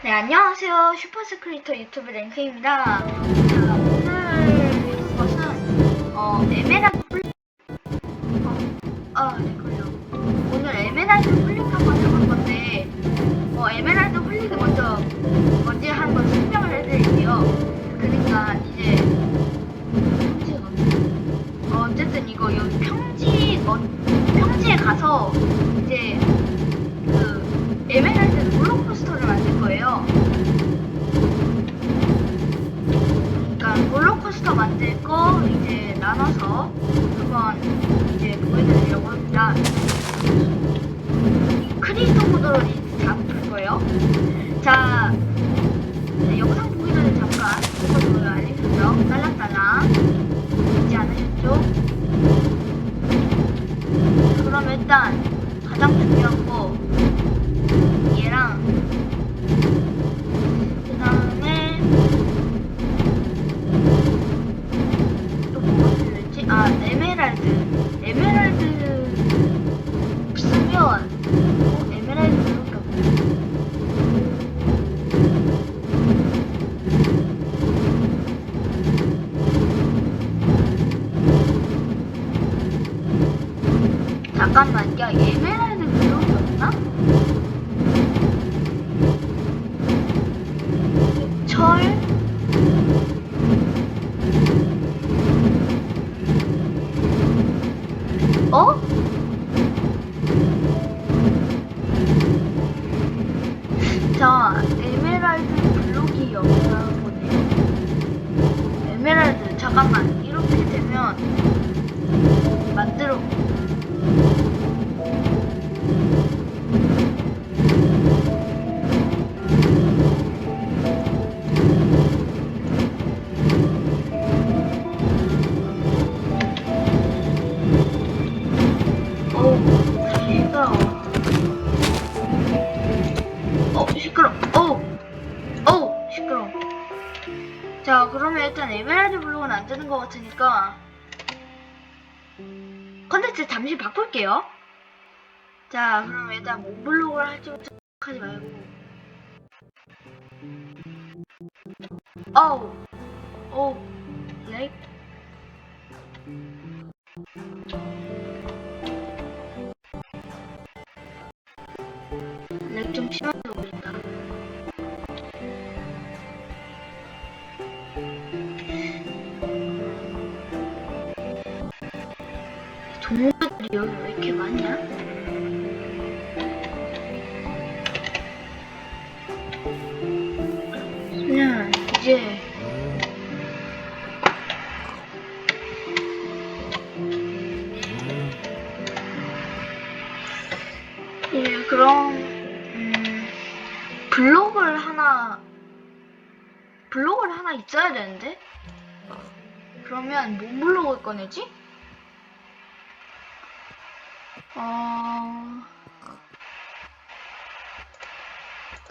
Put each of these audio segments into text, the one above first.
네, 안녕하세요. 슈퍼스크리터 유튜브 랭크입니다. 자, 오늘 것은, 어, 에메랄드 폴리, 어, 아, 네, 걸려. 오늘 에메랄드 폴릭 한번 해볼 건데, 어, 에메랄드 폴릭을 먼저, 먼저 한번 설명을 해드릴게요. 그러니까, 이제, 어쨌든 이거, 여기 평지, 어, 평지에 가서, 이제, 그, 에메랄드 롤러코스터를 만들 거예요. 그러니까 롤러코스터 만들 거 이제 나눠서 한번 이제 보여드리려고 합니다. 크리스토 모드로 이제 잡을 거예요. 자, 네, 영상 보기 전에 잠깐 구독, 좋아요, 알림 설정 딸랑딸랑 잊지 않으셨죠? 그럼 일단 가장 중요한 거 얘랑 그 다음에 또 뭐가 필요했지? 아 에메랄드 에메랄드 없으면 어, 에메랄드 그렇게 없네 잠깐만 야 에메랄드 블록이 없나? 철 어? 자, 에메랄드 블록이 없나 보네요. 에메랄드, 잠깐만. 이렇게 되면 만들어. 컨텐츠 잠시 바꿀게요. 자, 그럼 일단 뭔 블록을 할지부터 생각하지 말고. 어우, 어우, 렉. 렉 여기 왜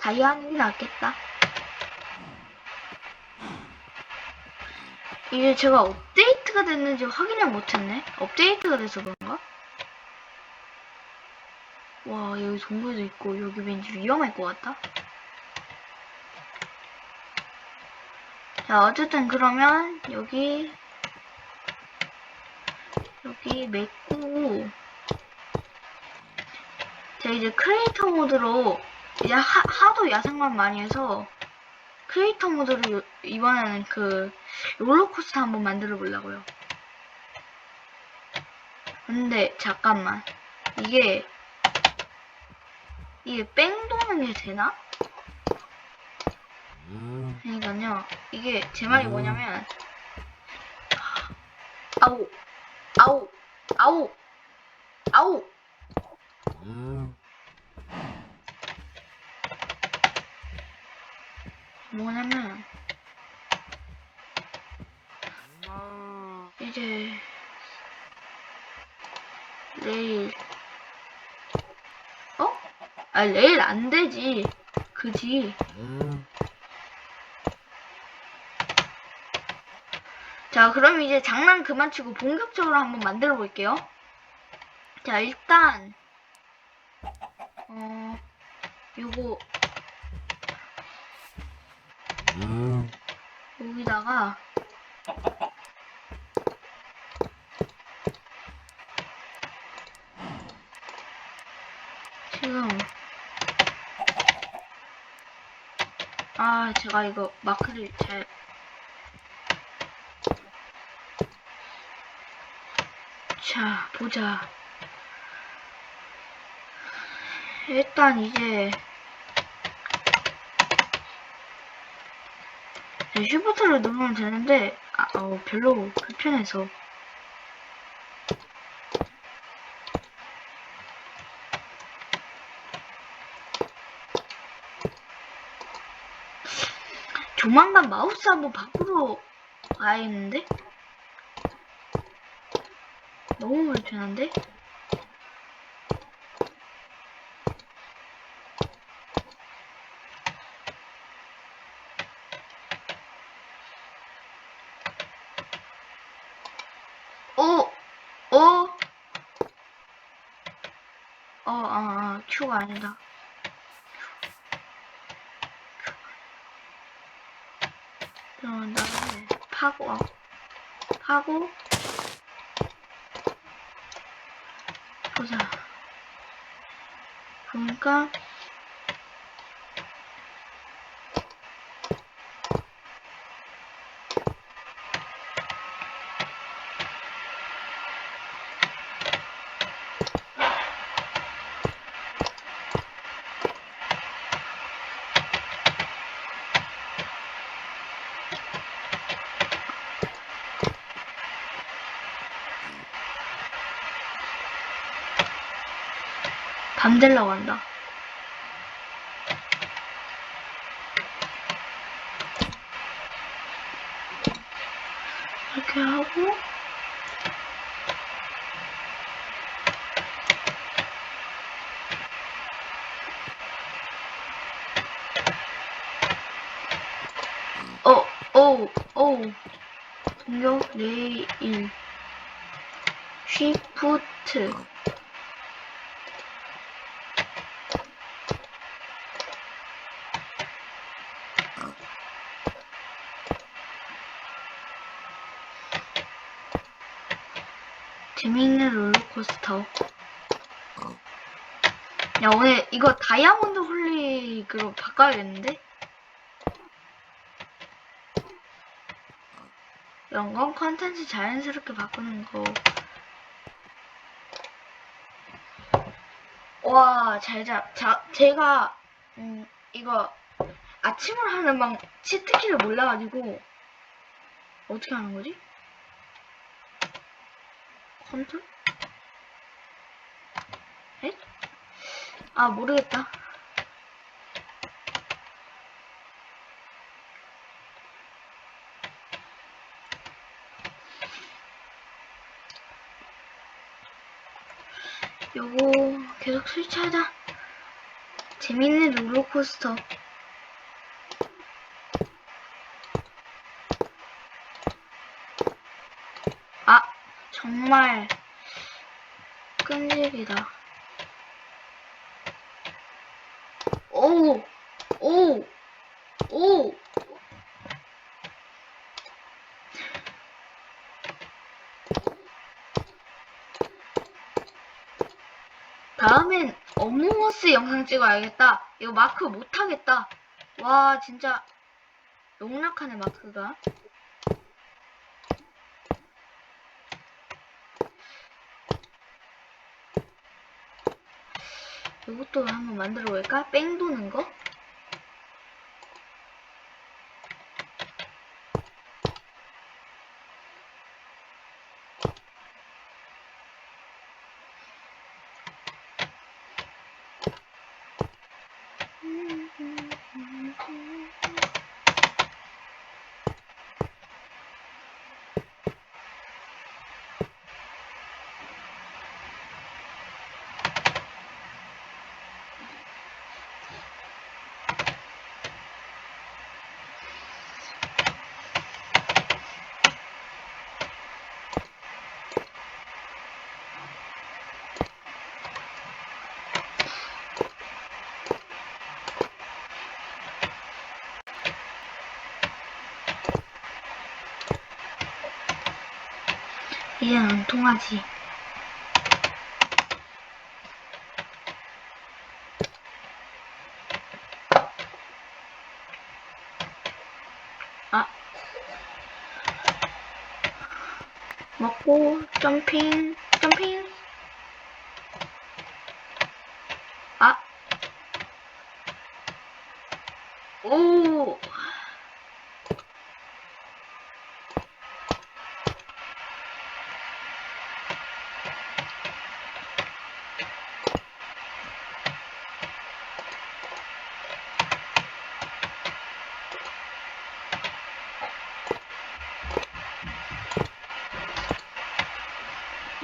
다이아 하는 게 낫겠다. 이게 제가 업데이트가 됐는지 확인을 못했네. 업데이트가 돼서 그런가? 와 여기 동굴도 있고 여기 왠지 위험할 것 같다. 자 어쨌든 그러면 여기 여기 맺고 제가 이제 크리에이터 모드로 이제 하, 하도 야생만 많이 해서 크리에이터 모드로 요- 이번에는 그 롤러코스터 한번 만들어 보려고요. 근데 잠깐만. 이게 이게 뺑 도는 게 되나? 그러니까요. 이게 제 말이 뭐냐면 아우 아우 아우 아우 뭐냐면 이제 내일. 어? 아 내일 안 되지. 그지 자 그럼 이제 장난 그만 치고 본격적으로 한번 만들어 볼게요. 자 일단 어 요거 하다가 지금 아 제가 이거 마크를 잘 자, 보자. 일단 이제 네, 슈퍼트를 누르면 되는데 아, 어, 별로 불편해서 조만간 마우스 한번 밖으로 가야겠는데? 너무 불편한데? 오! 오! 어, 아, 아, Q가 아니다. 그러면 다음에 파고, 어, 파고, 보자. 그러니까, 밤되려고 한다. 이렇게 하고, 어, 오, 오, 공격 레일, 쉬프트, 재미있는 롤러코스터. 야, 오늘 이거 다이아몬드 홀릭으로 바꿔야겠는데? 영광 컨텐츠 자연스럽게 바꾸는 거. 와, 잘 잡, 자, 제가, 음, 이거, 아침을 하는 막, 치트키를 몰라가지고, 어떻게 하는 거지? 컨트롤? 에? 아, 모르겠다. 요거 계속 설치하자. 재밌는 롤러코스터. 아, 정말 끈질기다. 오, 오, 오. 다음엔 어몽어스 영상 찍어야겠다. 이거 마크 못하겠다. 와, 진짜 농락하네, 마크가. 이것도 한번 만들어 볼까? 뺑 도는 거? 이젠 안 통하지. 아. 먹고, 점핑, 점핑. 아. 오.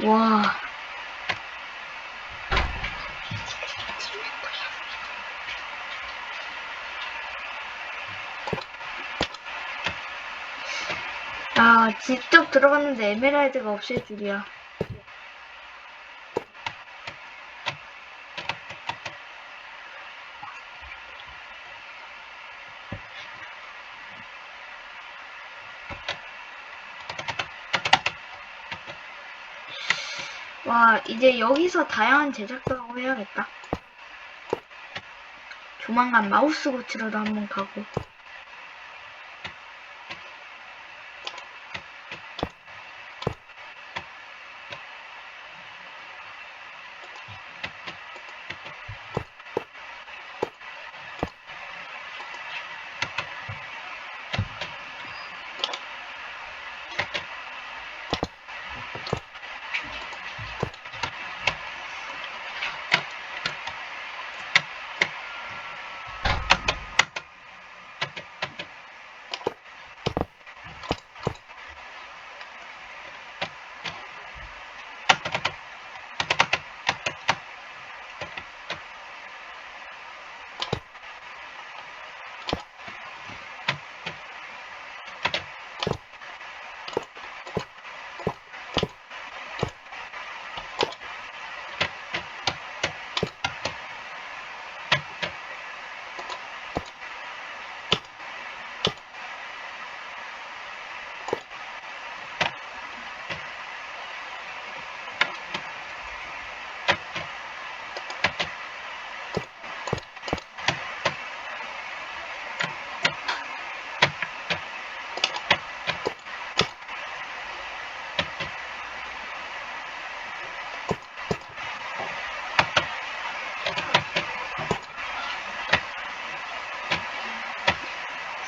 와. 야, 직접 들어갔는데 에메랄드가 없을 줄이야. 와, 이제 여기서 다양한 제작도 하고 해야겠다. 조만간 마우스 고치러도 한번 가고.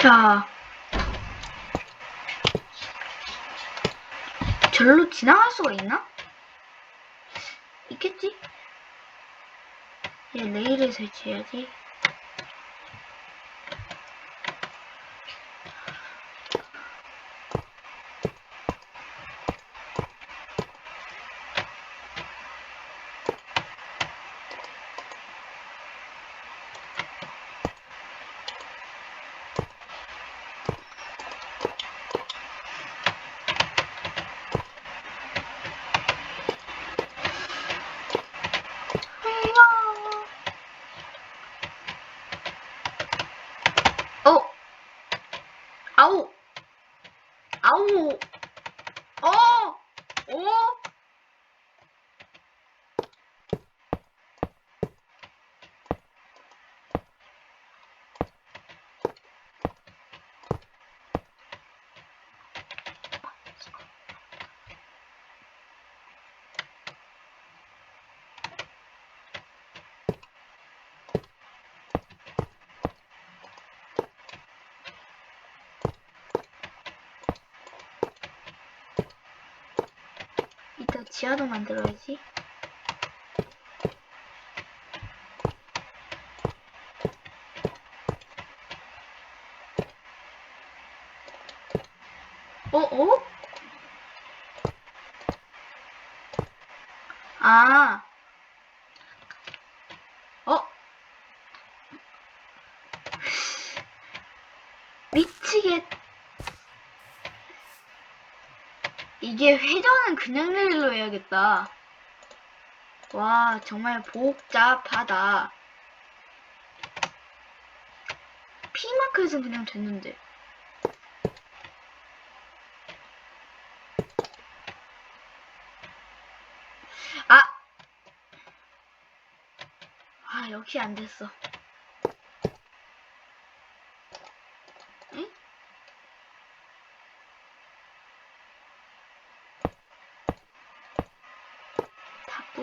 자. 절로 지나갈 수가 있나? 있겠지? 얘 레일을 설치해야지. 어? 아우! 아우! 어! 어? 이따 지하도 만들어야지. 어, 어? 아. 어? 미치겠. 이게 회전은 그냥 릴로 해야겠다. 와, 정말 복잡하다. P마크에서 그냥 됐는데. 아! 아, 역시 안 됐어.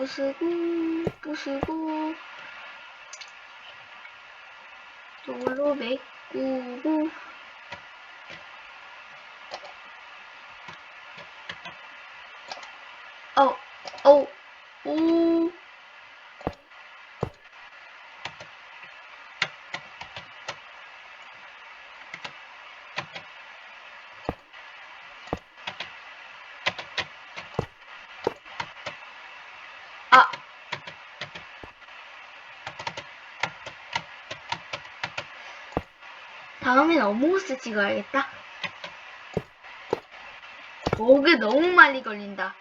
다 부수고, 부수고, 이걸로 메꾸고, 어, 어, 오. 아. 다음엔 어몽어스 찍어야겠다. 버그 너무 많이 걸린다.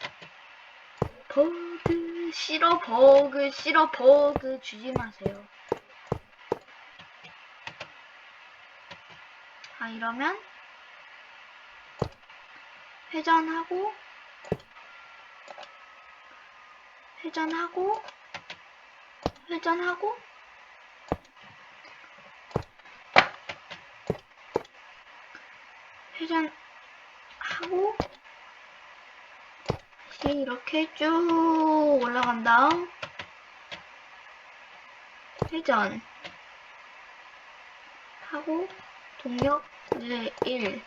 버그 싫어 버그 싫어 버그 주지 마세요. 아 이러면 회전하고 회전하고 회전하고 회전하고 다시 이렇게 쭉 올라간 다음 회전 하고 동력 이제 1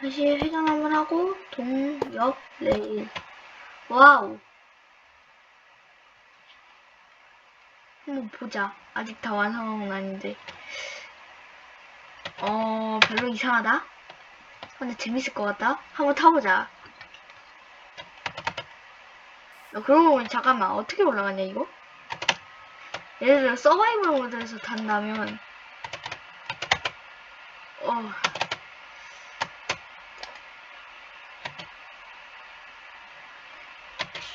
다시 회전 한번 하고 동력 레일. 와우. 한번 보자. 아직 다 완성은 아닌데 어 별로 이상하다? 근데 재밌을 것 같다? 한번 타보자. 야, 그러고 보니 잠깐만 어떻게 올라가냐 이거? 예를 들어 서바이벌 모드에서 탄다면. 어.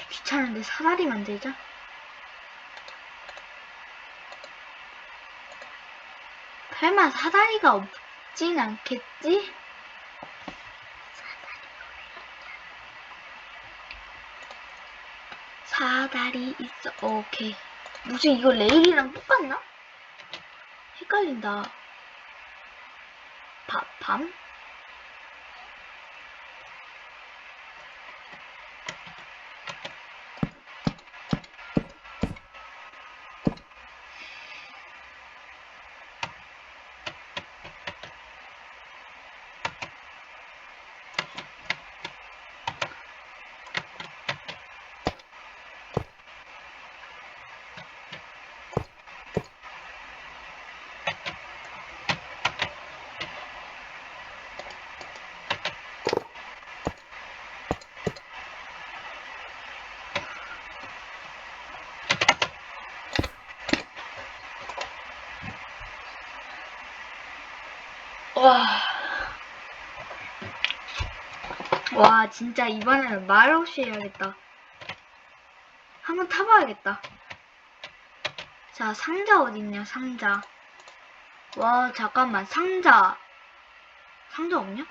귀찮은데 사다리 만들자 설마 사다리가 없진 않겠지? 사다리 있어. 오케이. 무슨 이거 레일이랑 똑같나? 헷갈린다. 바, 밤? 와. 와, 진짜 이번에는 말 없이 해야겠다. 한번 타봐야겠다. 자, 상자 어딨냐, 상자. 와, 잠깐만, 상자. 상자 없냐?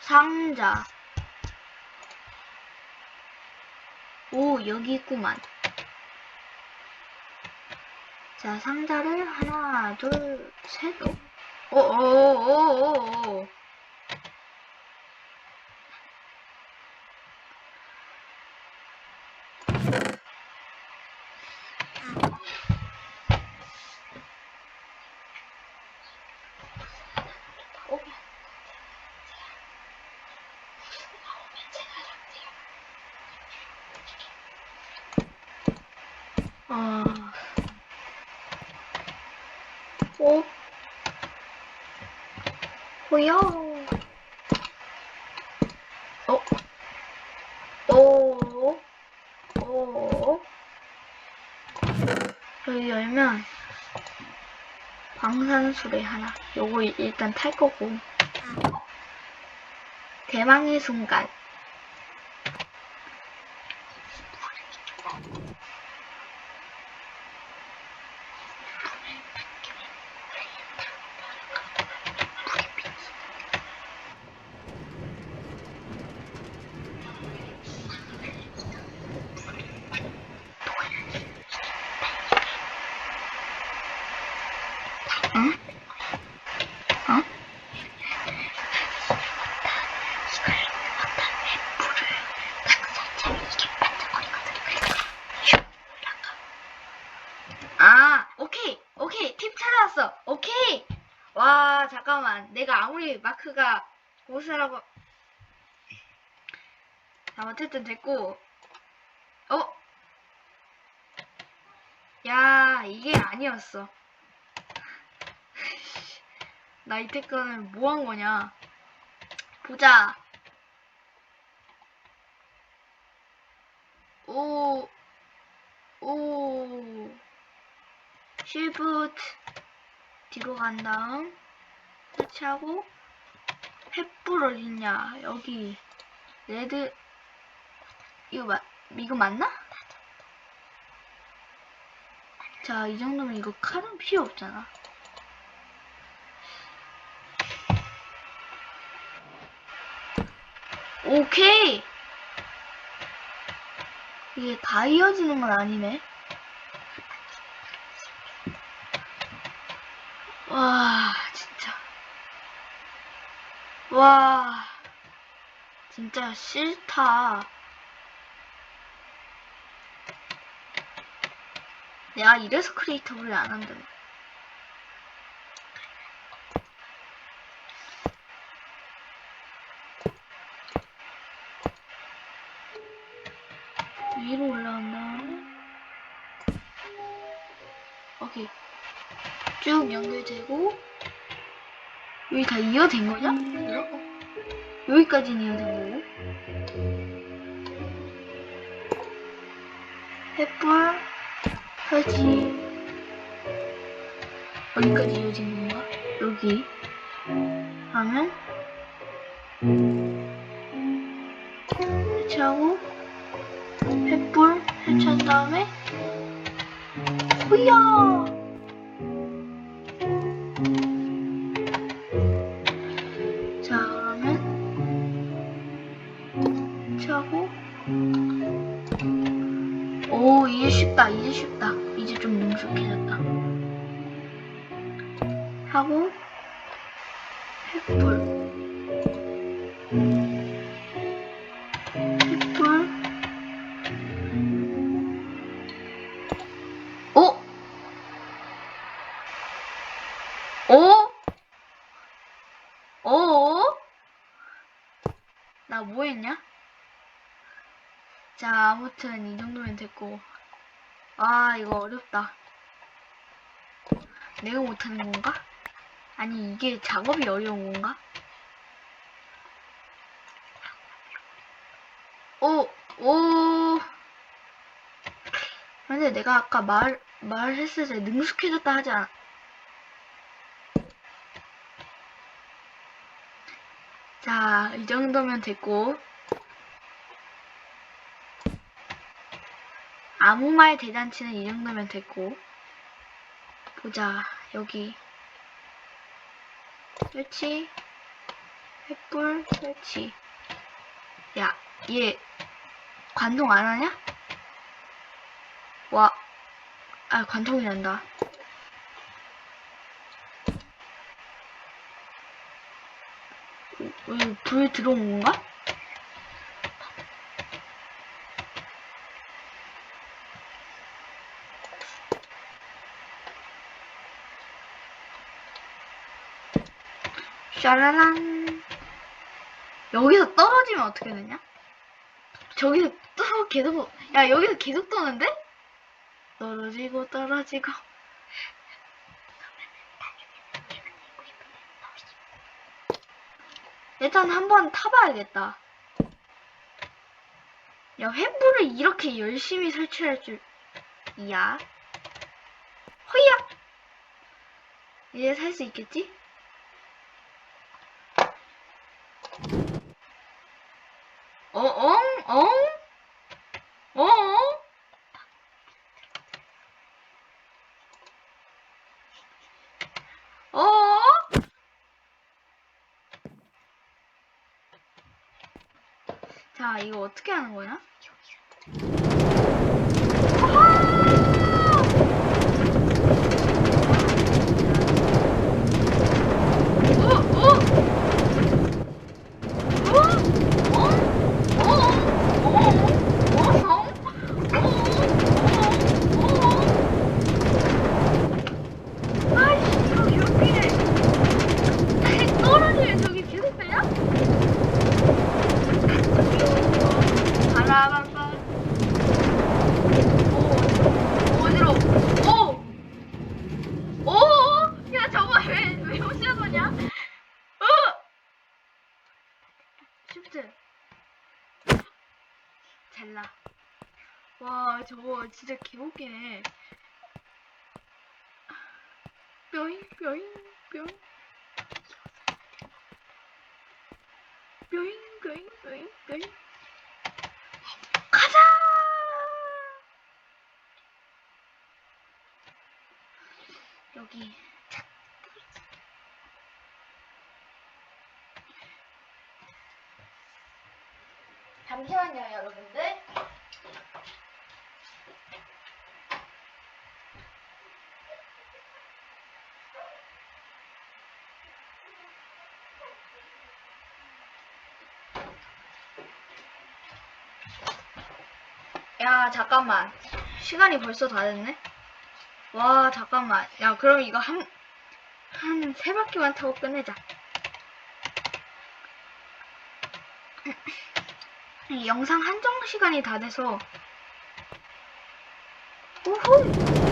상자. 오, 여기 있구만. 자, 상자를 하나, 둘, 셋. 오, 오, 오, 오, 오, 오. 아. 오. 호요. 어. 오. 오. 여기 열면 방산수레 하나. 요거 일단 탈 거고. 대망의 순간. 아무리 마크가 자 어쨌든 됐고. 어? 야 이게 아니었어. 나 이때까지 뭐 한 거냐? 보자. 오 오, 실부트 뒤로 간 다음. 터치하고 횃불 어딨냐? 여기 레드 이거 맞 이거 맞나? 자 이 정도면 이거 칼은 필요 없잖아. 오케이! 이게 다 이어지는 건 아니네. 와 진짜 와 진짜 싫다. 내가 이래서 크리에이터블을 안 한다 위로 여기 다 이어진 거냐? 여기까지는 이어진 거고 횃불 설치 어디까지 이어진 건가? 여기. 하면 설치하고 횃불 설치한 다음에 후야 자 그러면 설치하고? 오 이제 쉽다 이제 쉽다. 이제 좀 능숙해졌다. 하고 횃불 아무튼 이 정도면 됐고. 아, 이거 어렵다. 내가 못하는 건가? 아니, 이게 작업이 어려운 건가? 오, 오. 근데 내가 아까 말, 말했을 때 능숙해졌다 하지 않, 자, 이 정도면 됐고. 아무 말 대잔치는 이 정도면 됐고. 보자, 여기. 설치. 횃불, 설치. 야, 얘, 관동 안 하냐? 와, 아, 관통이 난다. 왜, 불 들어온 건가? 샤라란. 여기서 떨어지면 어떻게 되냐? 저기서 또 계속, 야, 여기서 계속 도는데? 떨어지고 떨어지고. 일단 한번 타봐야겠다. 야, 횃불을 이렇게 열심히 설치할 줄, 이야. 허야! 이제 살 수 있겠지? 어, 엉, 엉? 어? 어? 자, 이거 어떻게 하는 거야? 개웃기네. 저거 진짜 개웃기네. 뼈잉, 뼈잉, 뼈잉. 뼈잉, 뼈잉. 가자! 여기. 잠시만요, 여러분들. 야, 잠깐만. 시간이 벌써 다 됐네? 와, 잠깐만. 야, 그럼 이거 한, 한 세 바퀴만 타고 끝내자. 이 영상 한정 시간이 다 돼서. 오호!